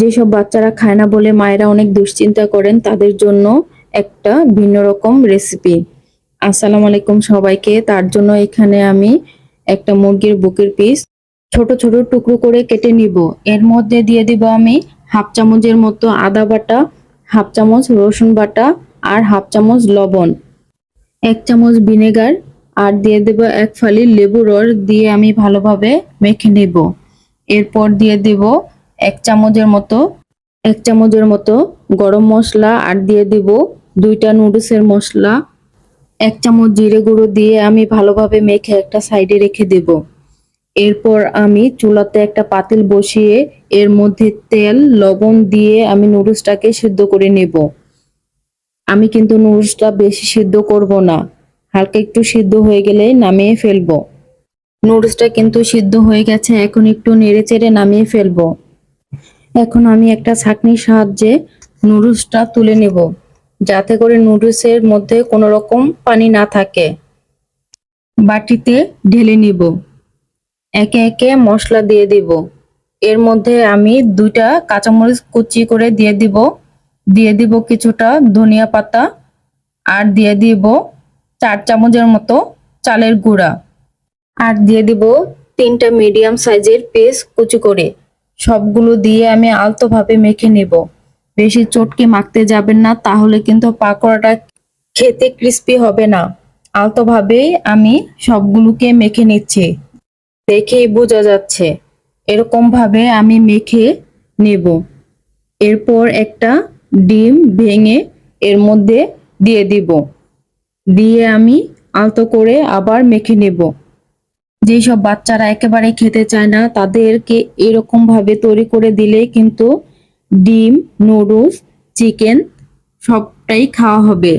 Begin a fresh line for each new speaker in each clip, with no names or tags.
যেসব বাচ্চারা খায় না বলে মায়েরা অনেক দুশ্চিন্তা করেন, তাদের জন্য একটা ভিন্ন রকম রেসিপি আসসালামু আলাইকুম সবাইকে। তার জন্য এখানে আমি একটা মুরগির বুকের পিস ছোট ছোট টুকরো করে কেটে নিব। এর মধ্যে দিয়ে দিব আমি হাফ চামচের মতো আদা বাটা, হাফ চামচ রসুন বাটা আর হাফ চামচ লবণ। এক চামচ ভিনেগার আর দিয়ে দেব এক ফালি লেবু রস দিয়ে আমি ভালোভাবে মেখে নেব। এরপর দিয়ে দেব এক চামচের মতো, এক চামচের মতো গরম মশলা আর দিয়ে দিব দুইটা নুডলসের মশলা। এক চামচ জিরে গুঁড়ো দিয়ে আমি ভালোভাবে মেখে একটা সাইডে রেখে দেব। এরপর আমি চুলাতে একটা পাতিল বসিয়ে এর মধ্যে তেল, লবণ দিয়ে আমি নুডলসটাকে সিদ্ধ করে নেব। আমি কিন্তু নুডলসটা বেশি সিদ্ধ করব না, হালকা একটু সিদ্ধ হয়ে গেলে নামিয়ে ফেলব। নুডলসটা কিন্তু সিদ্ধ হয়ে গেছে, এখন একটু নেড়ে চেড়ে নামিয়ে ফেলব। এখন আমি একটা ছাঁকনির সাহায্যে নুডলসটা তুলে নেব, যাতে করে নুডলসের মধ্যে কোনো রকম পানি না থাকে। বাটিতে ঢেলে নিব। একে একে মশলা দিয়ে দিব। এর মধ্যে আমি দুইটা কাঁচামরিচ কুচি করে দিয়ে দিব। দিয়ে দিব কিছুটা ধনিয়া পাতা আর দিয়ে দিব চার চামচের মতো চালের গুঁড়া। আর দিয়ে দিব তিনটা মিডিয়াম সাইজের পেস্ট কুচি করে। সবগুলো দিয়ে আমি আলতোভাবে মেখে নেব। বেশি চটকে মাখতে যাবেন না, তাহলে কিন্তু পাকোড়াটা খেতে ক্রিস্পি হবে না। আলতোভাবেই আমি সবগুলোকে মেখে নিচ্ছি। দেখেই বোঝা যাচ্ছে এরকম ভাবে আমি মেখে নেব। এরপর একটা ডিম ভেঙে এর মধ্যে দিয়ে দিব। দিয়ে আমি আলতো করে আবার মেখে নেব। যেসব বাচ্চারা একেবারে খেতে চায় না, তাদেরকে এরকম ভাবে তৈরি করে দিলে কিন্তু ডিম, নুডলস, চিকেন সবটাই খাওয়া হবে।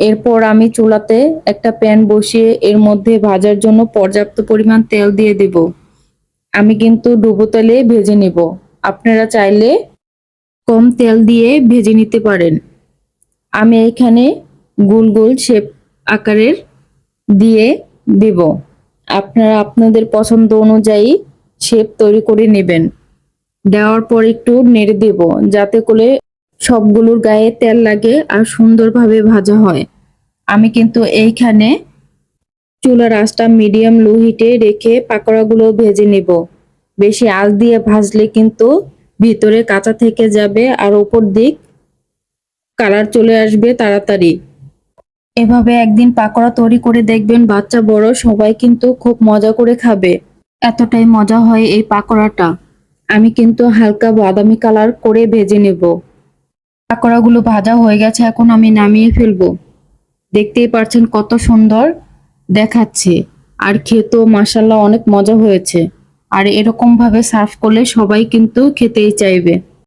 এরপর আমি চুলাতে একটা প্যান বসিয়ে এর মধ্যে ভাজার জন্য পর্যাপ্ত পরিমাণ তেল দিয়ে দেব। আমি কিন্তু ডুবো তেলে ভেজে নেব। আপনারা চাইলে কম তেল দিয়ে ভেজে নিতে পারেন। আমি এখানে গোল গোল শেপ আকারের দিয়ে দেব। আপনারা আপনাদের পছন্দ অনুযায়ী শেপ তৈরি করে নেবেন। দেওয়ার পর একটু নেড়ে দেব, যাতে করে সবগুলোর গায়ে তেল লাগে আর সুন্দরভাবে ভাজা হয়। আমি কিন্তু এইখানে চুলার আঁচটা মিডিয়াম লো হিটে রেখে পাকোড়াগুলো ভেজে নেব। বেশি আঁচ দিয়ে ভাজলে কিন্তু ভিতরে কাঁচা থেকে যাবে আর ওপর দিক কালার চলে আসবে তাড়াতাড়ি। এভাবে একদিন পাকোড়া তৈরি করে দেখবেন বাচ্চা বড়, সবাই কিন্তু খুব মজা করে খাবে। এতটাই মজা হয় এই পাকোড়াটা। আমি কিন্তু হালকা বাদামি কালার করে ভেজে নেব। পাকোড়াগুলো ভাজা হয়ে গেছে, এখন আমি নামিয়ে ফেলব। দেখতেই পারছেন কত সুন্দর দেখাচ্ছে। আর খেতেও মাসাল্লাহ অনেক মজা হয়েছে। আর এরকম ভাবে সার্ভ করলে সবাই কিন্তু খেতেই চাইবে।